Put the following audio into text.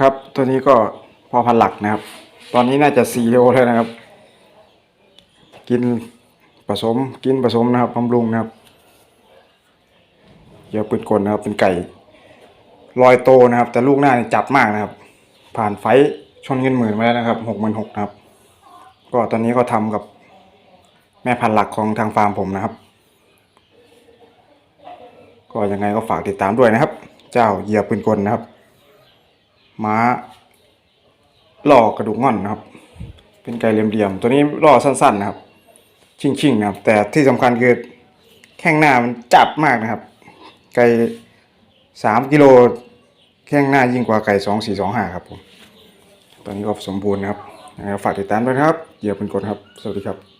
ครับตัวนี้ก็พอพันหลักนะครับ ตอนนี้น่าจะสี่โลแล้วนะครับ กินผสมกินผสมนะครับบำรุงนะครับเยอะปืนกลนะครับ เป็นไก่ลอยโตนะครับ แต่ลูกหน้านี่จับมากนะครับ ผ่านไฟชนเงินหมื่นมาแล้วนะครับหกหมื่นหกนะครับ ก็ตอนนี้ก็ทำกับแม่พันธุ์หลักของทางฟาร์มผมนะครับ ก็ยังไงก็ฝากติดตามด้วยนะครับ เจ้าเหยียบปืนกลนะครับ ม้าล่อกระดูกง่อนนะครับ เป็นไก่เหลี่ยมๆตัวนี้ล่อสั้นๆนะครับ ชิ่งๆนะครับ แต่ที่สำคัญคือแข้งหน้ามันจับมากนะครับ ไก่สามกิโลแข้งหน้ายิ่งกว่าไก่สองสี่สองห้าครับผมตอนนี้ก็สมบูรณ์นะครับฝากติดตามด้วยครับเหยียบปืนกลครับ สวัสดีครับ